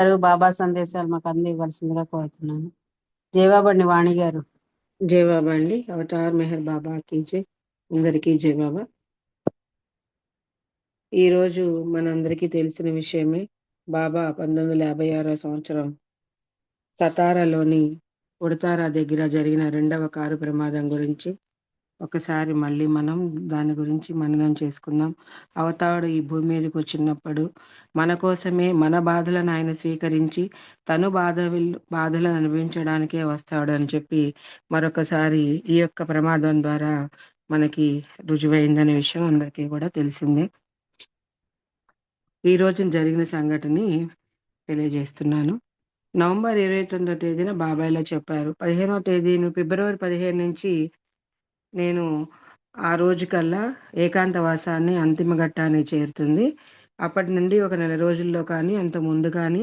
గారు బాబా సందేశాలు మాకు అందివ్వాల్సిందిగా కోరుతున్నాను. జయబాబండి వాణి గారు. జయబాబా అండి అవతార్ మెహర్ బాబా కీజే అందరికీ జయబాబా. ఈరోజు మనందరికీ తెలిసిన విషయమే బాబా పంతొమ్మిది వందల యాభై ఆరో సంవత్సరం సతారాలోని ఉడతారా దగ్గర జరిగిన రెండవ కారు ప్రమాదం గురించి. ఒకసారి మళ్ళీ మనం దాని గురించి మననం చేసుకుందాం. అవతాడు ఈ భూమి మీదకి వచ్చినప్పుడు మన కోసమే మన బాధలను ఆయన స్వీకరించి తను బాధ బాధలను అనుభవించడానికే వస్తాడు అని చెప్పి మరొకసారి ఈ యొక్క ప్రమాదం ద్వారా మనకి రుజువైందనే విషయం అందరికీ కూడా తెలిసిందే. ఈ రోజు జరిగిన సంఘటనని తెలియజేస్తున్నాను. నవంబర్ ఇరవై తొమ్మిదో తేదీన బాబాయ్లో చెప్పారు. పదిహేనో తేదీను ఫిబ్రవరి పదిహేను నుంచి నేను ఆ రోజు కల్లా ఏకాంతవాసాన్ని అంతిమ ఘట్టాన్ని చేరుతుంది. అప్పటి నుండి ఒక నెల రోజుల్లో కానీ అంత ముందు కానీ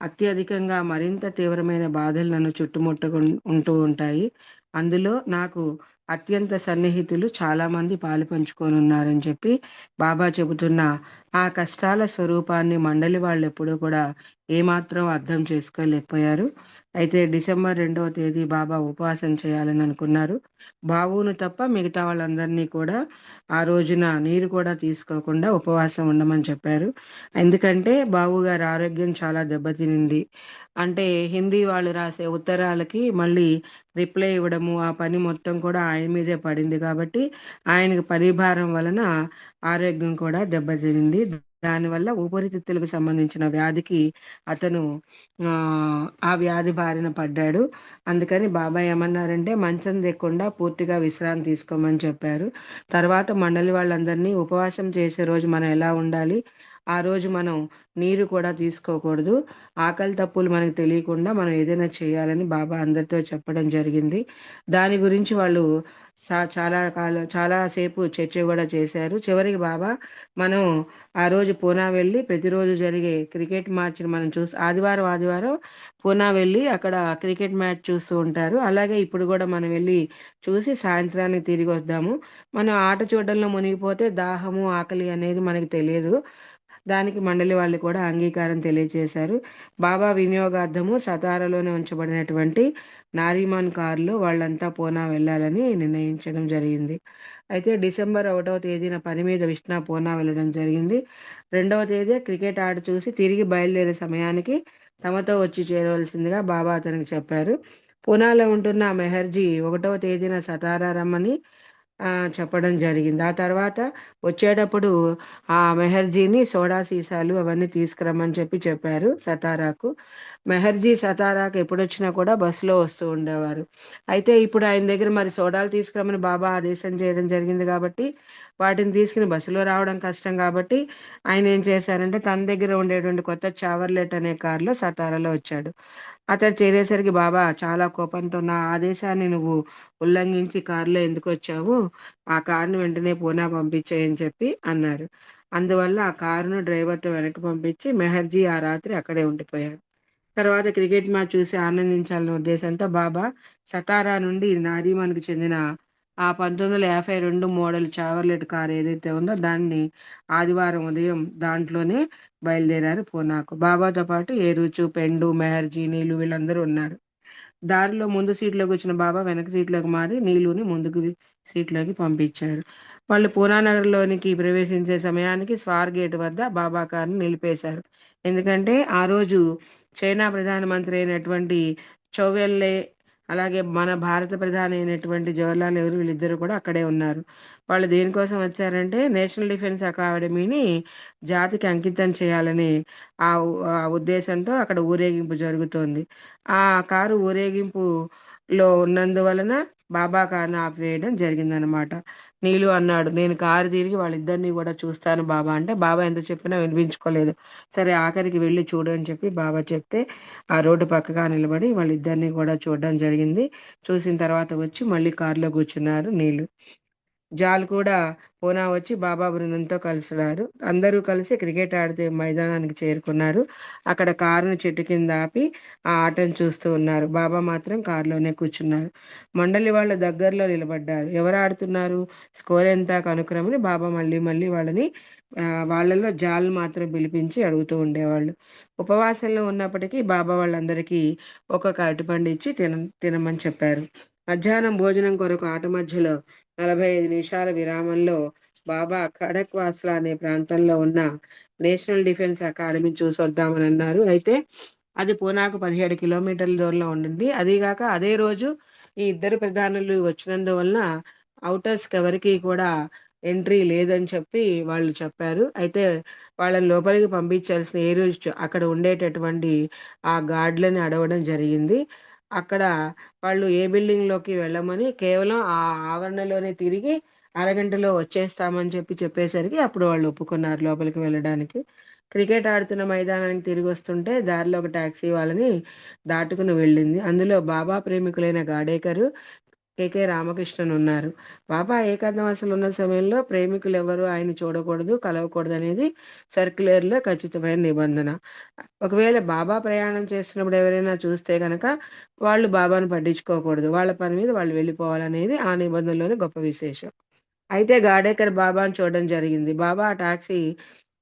అత్యధికంగా మరింత తీవ్రమైన బాధలు నన్ను చుట్టుముట్టుకు ఉంటూ ఉంటాయి. అందులో నాకు అత్యంత సన్నిహితులు చాలామంది పాలు పంచుకొని ఉన్నారని చెప్పి బాబా చెబుతున్న. ఆ కష్టాల స్వరూపాన్ని మండలి వాళ్ళు ఎప్పుడూ కూడా ఏమాత్రం అర్థం చేసుకోలేకపోయారు. అయితే డిసెంబర్ రెండవ తేదీ బాబా ఉపవాసం చేయాలని అనుకున్నారు. బాబును తప్ప మిగతా వాళ్ళందరినీ కూడా ఆ రోజున నీరు కూడా తీసుకోకుండా ఉపవాసం ఉండమని చెప్పారు. ఎందుకంటే బాబు గారి ఆరోగ్యం చాలా దెబ్బతినింది. అంటే హిందీ వాళ్ళు రాసే ఉత్తరాలకి మళ్ళీ రిప్లై ఇవ్వడము ఆ పని మొత్తం కూడా ఆయన మీదే పడింది కాబట్టి ఆయనకు పరిభారం వలన ఆరోగ్యం కూడా దెబ్బతినింది. దానివల్ల ఊపిరితిత్తులకు సంబంధించిన వ్యాధికి అతను ఆ వ్యాధి బారిన పడ్డాడు. అందుకని బాబాయ్ ఏమన్నారంటే మంచం దిక్కుండా పూర్తిగా విశ్రాంతి తీసుకోమని చెప్పారు. తర్వాత మండలి వాళ్ళందరినీ ఉపవాసం చేసే రోజు మనం ఎలా ఉండాలి? ఆ రోజు మనం నీరు కూడా తీసుకోకూడదు. ఆకలి తప్పులు మనకు తెలియకుండా మనం ఏదైనా చేయాలని బాబా అందరితో చెప్పడం జరిగింది. దాని గురించి వాళ్ళు చాలా కాలం చాలా సేపు చర్చ కూడా చేశారు. చివరికి బాబా మనం ఆ రోజు పూనా వెళ్ళి ప్రతిరోజు జరిగే క్రికెట్ మ్యాచ్ని మనం చూసి ఆదివారం ఆదివారం పూనా వెళ్ళి అక్కడ క్రికెట్ మ్యాచ్ చూస్తూ ఉంటారు. అలాగే ఇప్పుడు కూడా మనం వెళ్ళి చూసి సాయంత్రానికి తిరిగి వద్దాము. మనం ఆట చూడడంలో మునిగిపోతే దాహము ఆకలి అనేది మనకి తెలియదు. దానికి మండలి వాళ్ళు కూడా అంగీకారం తెలియజేశారు. బాబా వినియోగార్థము సతారాలోనే ఉంచబడినటువంటి నారీమాన్ కారులో వాళ్ళంతా పూనా వెళ్ళాలని నిర్ణయించడం జరిగింది. అయితే డిసెంబర్ ఒకటవ తేదీన పని మీద విష్ణా పూనా వెళ్ళడం జరిగింది. రెండవ తేదీ క్రికెట్ ఆట చూసి తిరిగి బయలుదేరే సమయానికి తమతో వచ్చి చేరవలసిందిగా బాబా అతనికి చెప్పారు. పూనాలో ఉంటున్న మెహర్జీ ఒకటవ తేదీన సతారా రమ్మని చెప్పడం జరిగింది. ఆ తర్వాత వచ్చేటప్పుడు ఆ మెహర్జీని సోడా సీసాలు అవన్నీ తీసుకురమ్మని చెప్పి చెప్పారు సతారాకు. మెహర్జీ సతారాకు ఎప్పుడు వచ్చినా కూడా బస్సులో వస్తూ ఉండేవారు. అయితే ఇప్పుడు ఆయన దగ్గర మరి సోడాలు తీసుకురమ్మని బాబా ఆదేశం చేయడం జరిగింది కాబట్టి వాటిని తీసుకుని బస్సులో రావడం కష్టం కాబట్టి ఆయన ఏం చేశారంటే తన దగ్గర ఉండేటువంటి కొత్త చావర్లెట్ అనే కారులో సతారాలో వచ్చాడు. అతడు చేరేసరికి బాబా చాలా కోపంతో నా ఆదేశాన్ని నువ్వు ఉల్లంఘించి కారులో ఎందుకు వచ్చావు? ఆ కారును వెంటనే పూనా పంపించేయని చెప్పి అన్నారు. అందువల్ల ఆ కారును డ్రైవర్తో వెనక్కి పంపించి మెహర్జీ ఆ రాత్రి అక్కడే ఉండిపోయారు. తర్వాత క్రికెట్ మ్యాచ్ చూసి ఆనందించాలనే ఉద్దేశంతో బాబా సతారా నుండి నారీమన్కి చెందిన ఆ పంతొమ్మిది వందల యాభై రెండు మోడల్ చావర్లెట్ కార్ ఏదైతే ఉందో దాన్ని ఆదివారం ఉదయం దాంట్లోనే బయలుదేరారు పూనాకు. బాబాతో పాటు ఏరుచు పెండు మెహర్జీ నీళ్ళు వీళ్ళందరూ ఉన్నారు. దారిలో ముందు సీట్లోకి వచ్చిన బాబా వెనక సీట్లోకి మారి నీళ్ళుని ముందుకు సీట్లోకి పంపించారు. వాళ్ళు పూనానగర్లోనికి ప్రవేశించే సమయానికి స్వార్ గేట్ వద్ద బాబా కార్ని నిలిపేశారు. ఎందుకంటే ఆ రోజు చైనా ప్రధానమంత్రి అయినటువంటి చౌవెల్లే అలాగే మన భారత ప్రధాని అయినటువంటి జవహర్లాల్ నెహ్రూ వీళ్ళిద్దరూ కూడా అక్కడే ఉన్నారు. వాళ్ళు దేనికోసం వచ్చారంటే నేషనల్ డిఫెన్స్ అకాడమీని జాతికి అంకితం చేయాలని ఆ ఉద్దేశంతో అక్కడ ఊరేగింపు జరుగుతోంది. ఆ కారు ఊరేగింపులో ఉన్నందువలన బాబా కారును ఆపివేయడం జరిగిందనమాట నీళ్ళు అన్నాడు నేను కారు తిరిగి వాళ్ళిద్దరిని కూడా చూస్తాను బాబా అంటే బాబా ఎంత చెప్పినా వినిపించుకోలేదు. సరే ఆఖరికి వెళ్ళి చూడు అని చెప్పి బాబా చెప్తే ఆ రోడ్డు పక్కగా నిలబడి వాళ్ళిద్దరిని కూడా చూడడం జరిగింది. చూసిన తర్వాత వచ్చి మళ్ళీ కారులో కూర్చున్నారు నీళ్ళు జాల్ కూడా పూనా వచ్చి బాబా బృందంతో కలిసినారు అందరూ కలిసి క్రికెట్ ఆడితే మైదానానికి చేరుకున్నారు. అక్కడ కారును చెట్టు కింద ఆపి ఆ ఆటను చూస్తూ ఉన్నారు. బాబా మాత్రం కారులోనే కూర్చున్నారు. మండలి వాళ్ళ దగ్గరలో నిలబడ్డారు. ఎవరు ఆడుతున్నారు? స్కోర్ ఎంత? కనుక్రమని బాబా మళ్ళీ మళ్ళీ వాళ్ళని వాళ్ళలో జాల్ మాత్రం పిలిపించి అడుగుతూ ఉండేవాళ్ళు. ఉపవాసంలో ఉన్నప్పటికీ బాబా వాళ్ళందరికీ ఒక్కొక్క అరటిపండు ఇచ్చి తిన తినమని చెప్పారు. మధ్యాహ్నం భోజనం కొరకు ఆట మధ్యలో నలభై ఐదు నిమిషాల విరామంలో బాబా ఖడక్ వాస్లా అనే ప్రాంతంలో ఉన్న నేషనల్ డిఫెన్స్ అకాడమీ చూసొద్దామని అన్నారు. అయితే అది పూనాకు పదిహేడు కిలోమీటర్ల దూరంలో ఉండింది. అదీగాక అదే రోజు ఈ ఇద్దరు ప్రధానులు వచ్చినందువలన అవుటర్స్కి ఎవరికి కూడా ఎంట్రీ లేదని చెప్పి వాళ్ళు చెప్పారు. అయితే వాళ్ళని లోపలికి పంపించాల్సిన ఏ రోజు అక్కడ ఉండేటటువంటి ఆ గార్డులని అడగడం జరిగింది. అక్కడ వాళ్ళు ఏ బిల్డింగ్లోకి వెళ్ళమని కేవలం ఆ ఆవరణలోనే తిరిగి అరగంటలో వచ్చేస్తామని చెప్పి చెప్పేసరికి అప్పుడు వాళ్ళు ఒప్పుకున్నారు లోపలికి వెళ్ళడానికి. క్రికెట్ ఆడుతున్న మైదానానికి తిరిగి వస్తుంటే దారిలో ఒక టాక్సీ వాళ్ళని దాటుకుని వెళ్ళింది. అందులో బాబా ప్రేమికులైన గాడేకరు కేకే రామకృష్ణన్ ఉన్నారు. బాబా ఏకాంతవాసులు ఉన్న సమయంలో ప్రేమికులు ఎవరు ఆయన చూడకూడదు కలవకూడదు అనేది సర్క్యులర్లో లో ఖచ్చితమైన నిబంధన. ఒకవేళ బాబా ప్రయాణం చేస్తున్నప్పుడు ఎవరైనా చూస్తే కనుక వాళ్ళు బాబాను పట్టించుకోకూడదు. వాళ్ళ పని మీద వాళ్ళు వెళ్ళిపోవాలనేది ఆ నిబంధనలోని గొప్ప విశేషం. అయితే గాడేకర్ బాబాను చూడడం జరిగింది. బాబా ఆ టాక్సీ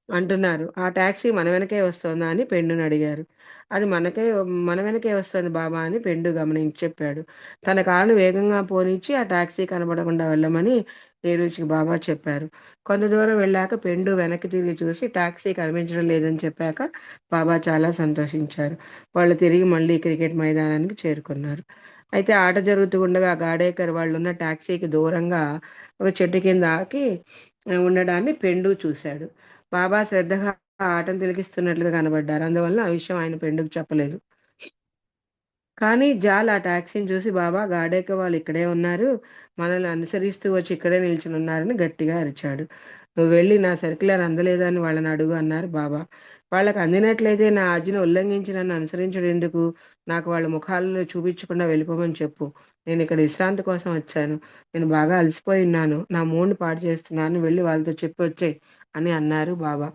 అంటున్నారు. ఆ టాక్సీ మన వెనకే వస్తుందా? అని పెండును అడిగారు. అది మనకే మన వెనకే వస్తుంది బాబా అని పెండు గమనించి చెప్పాడు. తన కారును వేగంగా పోనిచ్చి ఆ ట్యాక్సీ కనబడకుండా వెళ్ళమని ఏరుచికి బాబా చెప్పారు. కొంత దూరం వెళ్ళాక పెండు వెనక్కి తిరిగి చూసి టాక్సీ కనిపించడం లేదని చెప్పాక బాబా చాలా సంతోషించారు. వాళ్ళు తిరిగి మళ్ళీ క్రికెట్ మైదానానికి చేరుకున్నారు. అయితే ఆట జరుగుతూ ఉండగా గాడేకర్ వాళ్ళు ఉన్న టాక్సీకి దూరంగా ఒక చెట్టు కింద ఆకి ఉండడాన్ని పెండు చూశాడు. బాబా శ్రద్ధగా ఆటం ఆటను తిలకిస్తున్నట్లుగా కనబడ్డారు. అందువల్ల ఆ విషయం ఆయన పెండుకు చెప్పలేదు. కానీ జాల్ ఆ ట్యాక్సీని చూసి బాబా గాడేక వాళ్ళు ఇక్కడే ఉన్నారు. మనల్ని అనుసరిస్తూ వచ్చి ఇక్కడే నిల్చుని ఉన్నారని గట్టిగా అరిచాడు. నువ్వు వెళ్ళి నా సర్క్యులర్ అందలేదని వాళ్ళని అడుగు అన్నారు బాబా. వాళ్ళకి అందినట్లయితే నా ఆజ్ఞను ఉల్లంఘించి నన్ను అనుసరించడం ఎందుకు? నాకు వాళ్ళ ముఖాలను చూపించకుండా వెళ్ళిపోమని చెప్పు. నేను ఇక్కడ విశ్రాంతి కోసం వచ్చాను. నేను బాగా అలసిపోయి ఉన్నాను. నా మూడ్ని పాడు చేస్తున్నాను. వెళ్ళి వాళ్ళతో చెప్పి వచ్చే అని అన్నారు బాబా.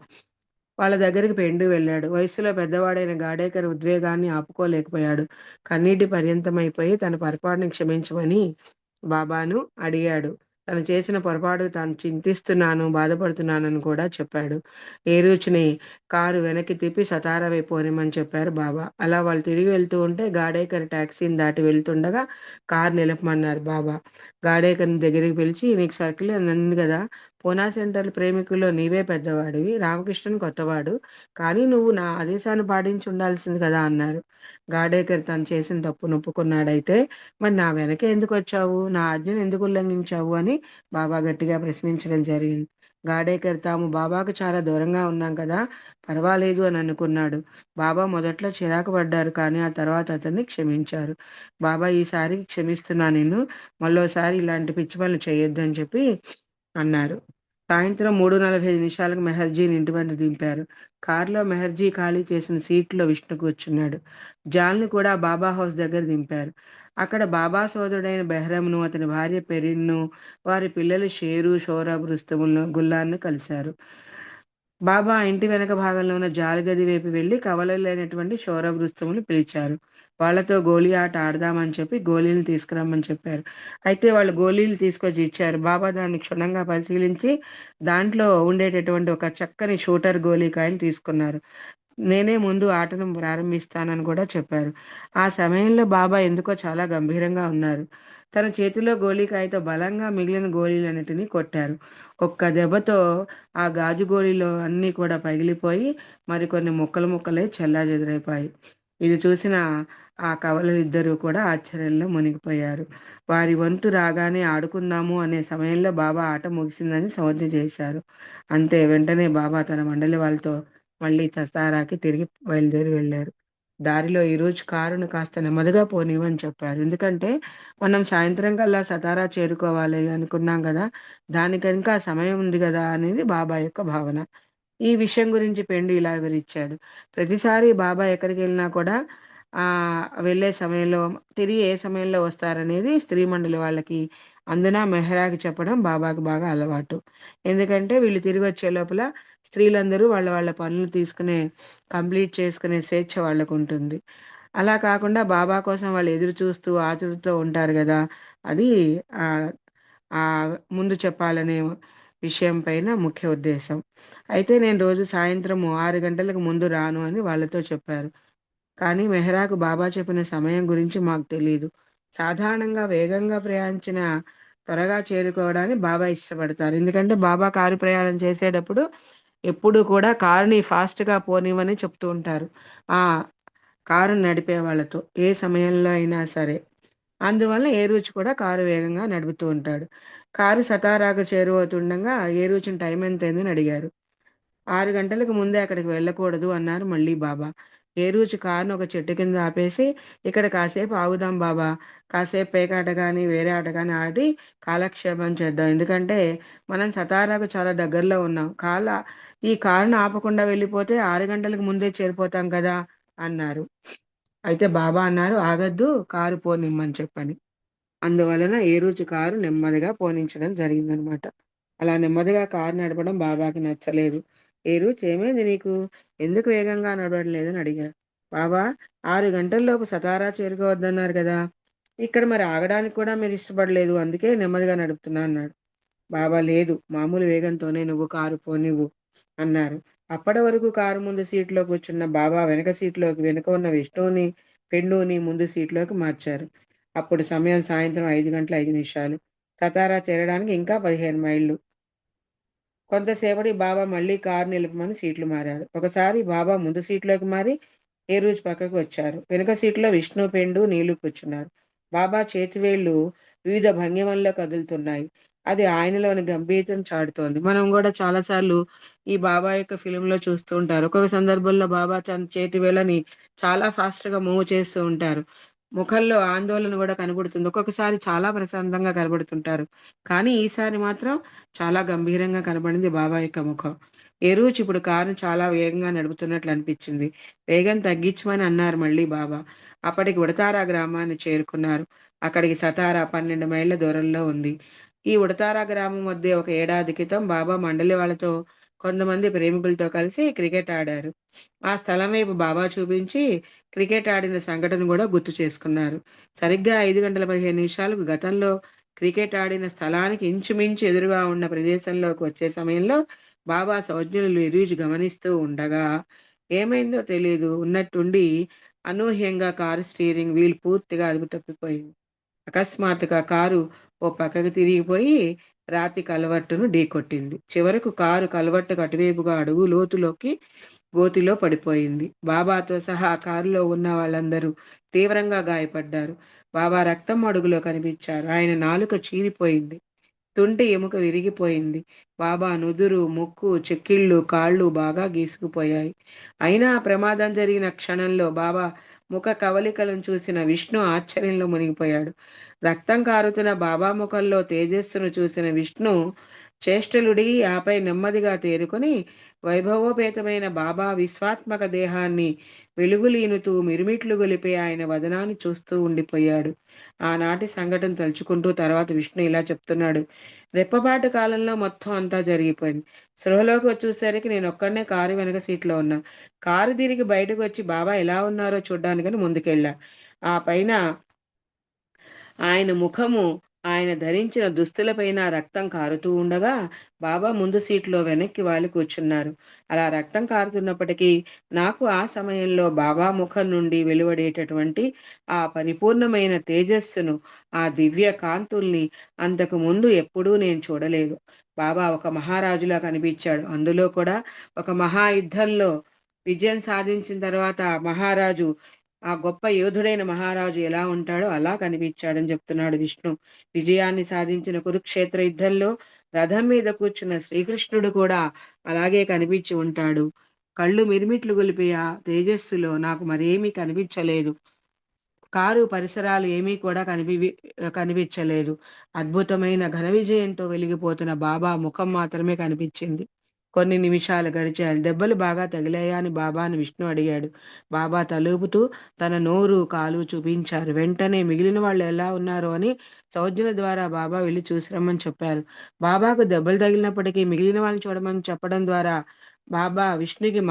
వాళ్ళ దగ్గరికి పెండు వెళ్ళాడు. వయసులో పెద్దవాడైన గాడేకర్ ఉద్వేగాన్ని ఆపుకోలేకపోయాడు. కన్నీటి పర్యంతమైపోయి తన పొరపాటుని క్షమించమని బాబాను అడిగాడు. తను చేసిన పొరపాటు తాను చింతిస్తున్నాను బాధపడుతున్నానని కూడా చెప్పాడు. ఏ రుచిని కారు వెనక్కి తిప్పి సతారా వైపు పోనిమని చెప్పారు బాబా. అలా వాళ్ళు తిరిగి వెళ్తూ ఉంటే గాడేకర్ టాక్సీని దాటి వెళ్తుండగా కారు నిలపమన్నారు బాబా. గాడేకర్ని దగ్గరికి పిలిచి నీకు సర్కిల్ అన్నది కదా పూనా సెంటర్ ప్రేమికుల్లో నీవే పెద్దవాడివి రామకృష్ణన్ కొత్తవాడు. కానీ నువ్వు నా ఆదేశాన్ని పాటించి ఉండాల్సింది కదా అన్నారు. గాడేకర్ తను చేసిన తప్పు నొప్పుకున్నాడైతే మరి నా వెనక ఎందుకు వచ్చావు? నా ఆజ్ఞను ఎందుకు ఉల్లంఘించావు? అని బాబా గట్టిగా ప్రశ్నించడం జరిగింది. గాడేకర్ తాము బాబాకు చాలా దూరంగా ఉన్నాం కదా పర్వాలేదు అని అనుకున్నాడు. బాబా మొదట్లో చిరాకు పడ్డారు కానీ ఆ తర్వాత అతన్ని క్షమించారు. బాబా ఈసారి క్షమిస్తున్నా నేను మళ్ళోసారి ఇలాంటి పిచ్చి పనులు చేయొద్దని చెప్పి అన్నారు. సాయంత్రం మూడు నలభై ఐదు నిమిషాలకు మెహర్జీని ఇంటి వద్ద దింపారు. కారులో మెహర్జీ ఖాళీ చేసిన సీట్లో విష్ణు కూర్చున్నాడు. జాల్ని కూడా బాబా హౌస్ దగ్గర దింపారు. అక్కడ బాబా సోదరుడైన బెహ్రంను అతని భార్య పెరిన్ను వారి పిల్లలు షేరు షోరబ్ రుస్తములను గుల్లాన్ని కలిశారు. బాబా ఇంటి వెనక భాగంలో ఉన్న జాలగది వైపు వెళ్ళి కవలలేనటువంటి షోరబ్ రుస్తములు పిలిచారు. వాళ్ళతో గోళీ ఆట ఆడదామని చెప్పి గోళీలు తీసుకురమ్మని చెప్పారు. అయితే వాళ్ళు గోళీలు తీసుకొచ్చి ఇచ్చారు. బాబా దాన్ని క్షుణ్ణంగా పరిశీలించి దాంట్లో ఉండేటటువంటి ఒక చక్కని షూటర్ గోళీకాయని తీసుకున్నారు. నేనే ముందు ఆటను ప్రారంభిస్తానని కూడా చెప్పారు. ఆ సమయంలో బాబా ఎందుకో చాలా గంభీరంగా ఉన్నారు. తన చేతిలో గోళీకాయతో బలంగా మిగిలిన గోళీలన్నిటినీ కొట్టారు. ఒక్క దెబ్బతో ఆ గాజు గోళీలు అన్నీ కూడా పగిలిపోయి మరికొన్ని ముక్కలు ముక్కలే చెల్లాచెదరైపోయాయి. ఇది చూసిన ఆ కవలలిద్దరూ కూడా ఆశ్చర్యంలో మునిగిపోయారు. వారి వంతు రాగానే ఆడుకుందాము అనే సమయంలో బాబా ఆట ముగిసిందని సౌజ్ఞ చేశారు. అంతే వెంటనే బాబా తన మండలి వాళ్ళతో మళ్ళీ తసారాకి తిరిగి బయలుదేరి వెళ్ళారు. దారిలో ఈ రోజు కారును కాస్త నెమ్మదిగా పోనివని చెప్పారు. ఎందుకంటే మనం సాయంత్రం కల్లా సతారా చేరుకోవాలి అనుకున్నాం కదా దానికి ఇంకా సమయం ఉంది కదా అనేది బాబా యొక్క భావన. ఈ విషయం గురించి పెండు ఇలా వివరించాడు. ప్రతిసారి బాబా ఎక్కడికి వెళ్ళినా కూడా ఆ వెళ్ళే సమయంలో తిరిగి ఏ సమయంలో వస్తారనేది స్త్రీ మండలి వాళ్ళకి అందున మెహరాకి చెప్పడం బాబాకి బాగా అలవాటు. ఎందుకంటే వీళ్ళు తిరిగి వచ్చే లోపల స్త్రీలందరూ వాళ్ళ వాళ్ళ పనులు తీసుకునే కంప్లీట్ చేసుకునే స్వేచ్ఛ వాళ్ళకు ఉంటుంది అలా కాకుండా బాబా కోసం వాళ్ళు ఎదురు చూస్తూ ఆతురుతో ఉంటారు కదా అది ఆ ముందు చెప్పాలనే విషయం పైన ముఖ్య ఉద్దేశం. అయితే నేను రోజు సాయంత్రము ఆరు గంటలకు ముందు రాను అని వాళ్ళతో చెప్పారు. కానీ మెహ్రాకు బాబా చెప్పిన సమయం గురించి మాకు తెలియదు సాధారణంగా వేగంగా ప్రయాణించిన త్వరగా చేరుకోవడానికి బాబా ఇష్టపడతారు. ఎందుకంటే బాబా కారు ప్రయాణం చేసేటప్పుడు ఎప్పుడు కూడా కారుని ఫాస్ట్గా పోనివని చెప్తూ ఉంటారు. ఆ కారు నడిపే వాళ్ళతో ఏ సమయంలో అయినా సరే. అందువల్ల ఏ కూడా కారు వేగంగా నడుపుతూ ఉంటాడు. కారు సతారాకు చేరువవుతుండగా ఏ టైం ఎంత అడిగారు. ఆరు గంటలకు ముందే అక్కడికి వెళ్ళకూడదు అన్నారు మళ్ళీ బాబా. ఏ రోజు కారును ఒక చెట్టు కింద ఆపేసి ఇక్కడ కాసేపు ఆగుదాం బాబా. కాసేపు పేకాట కానీ వేరే ఆట కానీ ఆడి కాలక్షేపం చేద్దాం. ఎందుకంటే మనం సతారాకు చాలా దగ్గరలో ఉన్నాం. కాల ఈ కారును ఆపకుండా వెళ్ళిపోతే ఆరు గంటలకు ముందే చేరిపోతాం కదా అన్నారు. అయితే బాబా అన్నారు ఆగద్దు కారు పోనిమ్మని చెప్పని. అందువలన ఏ రోజు కారు నెమ్మదిగా పోనించడం జరిగిందనమాట. అలా నెమ్మదిగా కారు నడపడం బాబాకి నచ్చలేదు. ఏరు రోజు నీకు? ఎందుకు వేగంగా నడవడం లేదని అడిగారు బాబా ఆరు గంటల్లోపు సతారా చేరుకోవద్దన్నారు కదా. ఇక్కడ మరి ఆగడానికి కూడా మీరు ఇష్టపడలేదు అందుకే నెమ్మదిగా నడుపుతున్నా అన్నాడు. బాబా లేదు మామూలు వేగంతోనే నువ్వు కారు పోనివ్వు అన్నారు. అప్పటి వరకు కారు ముందు సీట్లో కూర్చున్న బాబా వెనక సీట్లోకి వెనుక ఉన్న విష్ణువుని పెండుని ముందు సీట్లోకి మార్చారు. అప్పుడు సమయం సాయంత్రం ఐదు గంటల ఐదు నిమిషాలు. సతారా చేరడానికి ఇంకా పదిహేను మైళ్ళు. కొంతసేపటి బాబా మళ్ళీ కారు నిలపమని సీట్లు మారారు. ఒకసారి బాబా ముందు సీట్లోకి మారి ఏ రోజు పక్కకు వచ్చారు. వెనుక సీట్లో విష్ణు పెండు నీళ్ళు కూర్చున్నారు. బాబా చేతివేళ్ళు వివిధ భంగిమల్లో కదులుతున్నాయి. అది ఆయనలోని గంభీరం చాటుతోంది. మనం కూడా చాలాసార్లు ఈ బాబా యొక్క ఫిలింలో చూస్తూ ఉంటారు. ఒక్కొక్క సందర్భంలో బాబా తన చేతి వేళని చాలా ఫాస్ట్గా మూవ్ చేస్తూ ఉంటారు. ముఖంలో ఆందోళన కూడా కనబడుతుంది. ఒక్కొక్కసారి చాలా ప్రశాంతంగా కనబడుతుంటారు. కానీ ఈసారి మాత్రం చాలా గంభీరంగా కనబడింది బాబా యొక్క ముఖం. ఎరువుచి ఇప్పుడు కారును చాలా వేగంగా నడుపుతున్నట్లు అనిపించింది. వేగం తగ్గించమని అన్నారు మళ్ళీ బాబా. అప్పటికి ఉడతారా గ్రామాన్ని చేరుకున్నారు. అక్కడికి సతారా పన్నెండు మైళ్ళ దూరంలో ఉంది. ఈ ఉడతారా గ్రామం మధ్య ఒక ఏడాది క్రితం బాబా మండలి వాళ్ళతో కొంతమంది ప్రేమికులతో కలిసి క్రికెట్ ఆడారు. ఆ స్థలం వైపు బాబా చూపించి క్రికెట్ ఆడిన సంఘటన కూడా గుర్తు చేసుకున్నారు. సరిగ్గా ఐదు గంటల పదిహేను నిమిషాలకు గతంలో క్రికెట్ ఆడిన స్థలానికి ఇంచుమించు ఎదురుగా ఉన్న ప్రదేశంలోకి వచ్చే సమయంలో బాబా సౌజ్ఞులు ఎరుజు గమనిస్తూ ఉండగా ఏమైందో తెలియదు ఉన్నట్టుండి అనూహ్యంగా కారు స్టీరింగ్ వీల్ పూర్తిగా అదుపు తప్పిపోయింది. అకస్మాత్తుగా కారు ఓ పక్కకు తిరిగిపోయి రాతి కలవట్టును ఢీకొట్టింది. చివరకు కారు కలవట్టుకు అటువైపుగా అడుగు లోతులోకి గోతిలో పడిపోయింది. బాబాతో సహా కారులో ఉన్న వాళ్ళందరూ తీవ్రంగా గాయపడ్డారు. బాబా రక్తం అడుగులో కనిపించారు. ఆయన నాలుక చీరిపోయింది తుంటి ఎముక విరిగిపోయింది. బాబా నుదురు ముక్కు చెక్కిళ్ళు కాళ్ళు బాగా గీసుకుపోయాయి. అయినా ప్రమాదం జరిగిన క్షణంలో బాబా ముఖ కవలికలను చూసిన విష్ణు ఆశ్చర్యంలో మునిగిపోయాడు. రక్తం కారుతున్న బాబా ముఖంలో తేజస్సును చూసిన విష్ణు చేష్టలుడి ఆపై నెమ్మదిగా తేరుకొని వైభవోపేతమైన బాబా విశ్వాత్మక దేహాన్ని వెలుగులీనుతూ మిరుమిట్లు గొలిపే ఆయన వదనాన్ని చూస్తూ ఉండిపోయాడు. ఆనాటి సంఘటన తలుచుకుంటూ తర్వాత విష్ణు ఇలా చెప్తున్నాడు. రెప్పపాటు కాలంలో మొత్తం అంతా జరిగిపోయింది. సృహలోకి వచ్చేసరికి నేను ఒక్కడనే కారు వెనక సీట్లో ఉన్నా. కారు తిరిగి బయటకు వచ్చి బాబా ఎలా ఉన్నారో చూడ్డానికని ముందుకెళ్ళా. ఆ పైన ఆయన ముఖము ఆయన ధరించిన దుస్తులపైన రక్తం కారుతూ ఉండగా బాబా ముందు సీట్లో వెనక్కి వాలి కూర్చున్నారు. అలా రక్తం కారుతున్నప్పటికీ నాకు ఆ సమయంలో బాబా ముఖం నుండి వెలువడేటటువంటి ఆ పరిపూర్ణమైన తేజస్సును ఆ దివ్య కాంతుల్ని అంతకు ముందు ఎప్పుడూ నేను చూడలేదు. బాబా ఒక మహారాజులా కనిపించాడు. అందులో కూడా ఒక మహాయుద్ధంలో విజయం సాధించిన తర్వాత మహారాజు ఆ గొప్ప యోధుడైన మహారాజు ఎలా ఉంటాడో అలా కనిపించాడని చెప్తున్నాడు విష్ణు. విజయాన్ని సాధించిన కురుక్షేత్ర యుద్ధంలో రథం మీద కూర్చున్న శ్రీకృష్ణుడు కూడా అలాగే కనిపించి ఉంటాడు. కళ్ళు మిరిమిట్లు గొలిపి ఆ తేజస్సులో నాకు మరేమీ కనిపించలేదు. కారు పరిసరాలు ఏమీ కూడా కనిపి కనిపించలేదు. అద్భుతమైన ఘన విజయంతో వెలిగిపోతున్న బాబా ముఖం మాత్రమే కనిపించింది. కొన్ని నిమిషాలు గడిచాయి దెబ్బలు బాగా తగిలాయా అని బాబాను విష్ణు అడిగాడు. బాబా తలుపుతూ తన నోరు కాలు చూపించారు. వెంటనే మిగిలిన వాళ్ళు ఎలా ఉన్నారో అని సౌజన్య ద్వారా బాబా వెళ్ళి చూసి రమ్మని చెప్పారు. బాబాకు దెబ్బలు తగిలినప్పటికీ మిగిలిన వాళ్ళని చూడమని చెప్పడం ద్వారా బాబా విష్ణుకి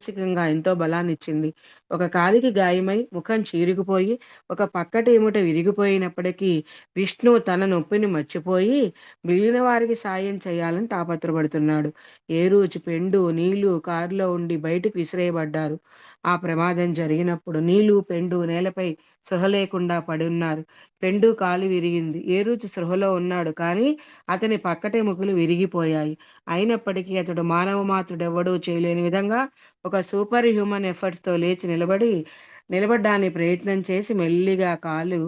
మానసికంగా ఎంతో బలాన్ని ఇచ్చింది ఒక కాలికి గాయమై ముఖం చీరుకుపోయి ఒక పక్కటి ఎముట విరిగిపోయినప్పటికీ విష్ణు తన నొప్పిని మర్చిపోయి మిగిలిన వారికి సాయం చేయాలని తాపత్రపడుతున్నాడు. ఏ రోజు పెండు నీళ్ళు కారులో ఉండి బయటకు విసిరేయబడ్డారు. ఆ ప్రమాదం జరిగినప్పుడు నీళ్ళు పెండు నేలపై సృహ లేకుండా పడి ఉన్నారు. పెండు కాలు విరిగింది. ఏ రోజు ఉన్నాడు కానీ అతని పక్కటే ముక్కులు విరిగిపోయాయి. అయినప్పటికీ అతడు మానవ మాతృడెవ్వడూ చేయలేని విధంగా ఒక సూపర్ హ్యూమన్ ఎఫర్ట్స్తో లేచి నిలబడి నిలబడ్డానికి ప్రయత్నం చేసి మెల్లిగా కాలు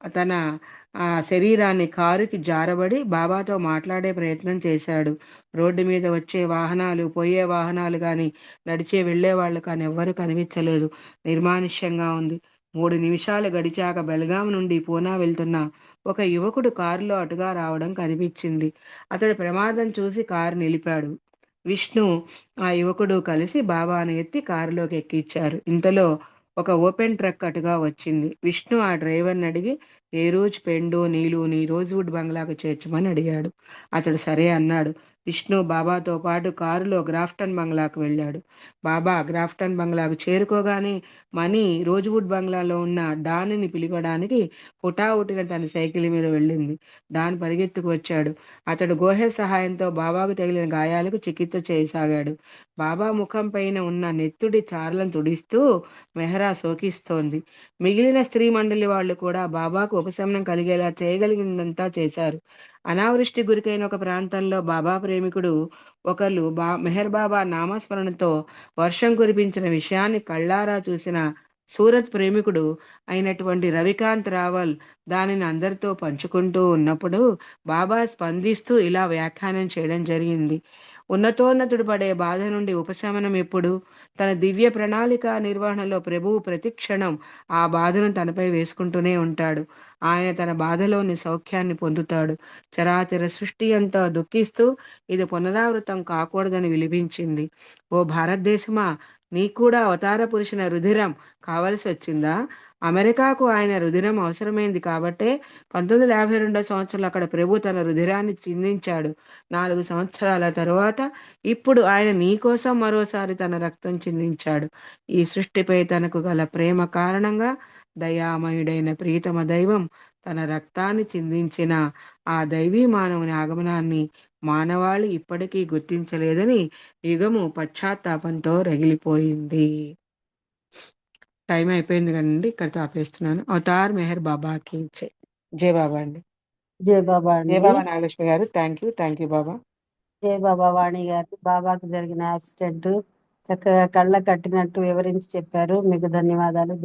తన ఆ శరీరాన్ని కారుకి జారబడి బాబాతో మాట్లాడే ప్రయత్నం చేశాడు. రోడ్డు మీద వచ్చే వాహనాలు పోయే వాహనాలు కానీ నడిచే వెళ్ళే వాళ్ళు కానీ ఎవ్వరూ కనిపించలేదు. నిర్మానుష్యంగా ఉంది. మూడు నిమిషాలు గడిచాక బెల్గాం నుండి పూనా వెళ్తున్న ఒక యువకుడు కారులో అటుగా రావడం కనిపించింది. అతడు ప్రమాదం చూసి కారు నిలిపాడు. విష్ణు ఆ యువకుడు కలిసి బాబాను ఎత్తి కారులోకి ఎక్కించారు. ఇంతలో ఒక ఓపెన్ ట్రక్ అటుగా వచ్చింది. విష్ణు ఆ డ్రైవర్ని అడిగి ఏ రోజు పెండు నీలు నీ రోజువుడ్ బంగ్లాకు చేర్చమని అడిగాడు. అతడు సరే అన్నాడు. విష్ణు బాబాతో పాటు కారులో గ్రాఫ్టన్ బంగ్లాకు వెళ్ళాడు. బాబా గ్రాఫ్టన్ బంగ్లాకు చేరుకోగానే మనీ రోజువుడ్ బంగ్లాలో ఉన్న డాన్ని పిలిపడానికి హుటాహుటిన తన సైకిల్ మీద వెళ్ళింది. డాన్ పరిగెత్తుకు వచ్చాడు. అతడు గోహె సహాయంతో బాబాకు తగిలిన గాయాలకు చికిత్స చేయసాగాడు. బాబా ముఖం పైన ఉన్న నెత్తుడి చారలను తుడిస్తూ మెహరా శోకిస్తోంది మిగిలిన స్త్రీ మండలి వాళ్ళు కూడా బాబాకు ఉపశమనం కలిగేలా చేయగలిగిందంతా చేశారు. అనావృష్టి గురికైన ఒక ప్రాంతంలో బాబా ప్రేమికుడు ఒకళ్ళు బా మెహర్ బాబా నామస్మరణతో వర్షం కురిపించిన విషయాన్ని కళ్ళారా చూసిన సూరత్ ప్రేమికుడు అయినటువంటి రవికాంత్ రావల్ దానిని అందరితో పంచుకుంటూ ఉన్నప్పుడు బాబా స్పందిస్తూ ఇలా వ్యాఖ్యానం చేయడం జరిగింది. ఉన్నతోన్నతుడు పడే బాధ నుండి ఉపశమనం ఎప్పుడు? తన దివ్య ప్రణాళిక నిర్వహణలో ప్రభువు ప్రతిక్షణం ఆ బాధను తనపై వేసుకుంటూనే ఉంటాడు. ఆయన తన బాధలోని సౌఖ్యాన్ని పొందుతాడు. చరాచర సృష్టి అంతా దుఃఖిస్తూ ఇది పునరావృతం కాకూడదని విలిపించింది. ఓ భారతదేశమా? నీకు కూడా అవతార పురుషున రుధిరం కావలసి వచ్చిందా అమెరికాకు ఆయన రుధిరం అవసరమైంది కాబట్టే పంతొమ్మిది వందల యాభై రెండో సంవత్సరంలో అక్కడ ప్రభు తన రుధిరాన్ని చిందించాడు. నాలుగు సంవత్సరాల తరువాత ఇప్పుడు ఆయన నీకోసం మరోసారి తన రక్తం చిందించాడు. ఈ సృష్టిపై తనకు గల ప్రేమ కారణంగా దయామయుడైన ప్రీతమ దైవం తన రక్తాన్ని చిందించిన ఆ దైవీ మానవుని ఆగమనాన్ని మానవాళి ఇప్పటికీ గుర్తించలేదని యుగము పశ్చాత్తాపంతో రగిలిపోయింది. టైం అయిపోయింది కదండి ఇక్కడ ఆపేస్తున్నాను. అవతార్ మెహర్ బాబాకి జై జై బాబా అండి. జై బాబా జై అండి బాబా నాగలక్ష్మి గారు thank you thank you Baba. జై బాబా వాణి గారు బాబాకు జరిగిన యాక్సిడెంట్ చక్కగా కళ్ళ కట్టినట్టు వివరించి చెప్పారు. మీకు ధన్యవాదాలు.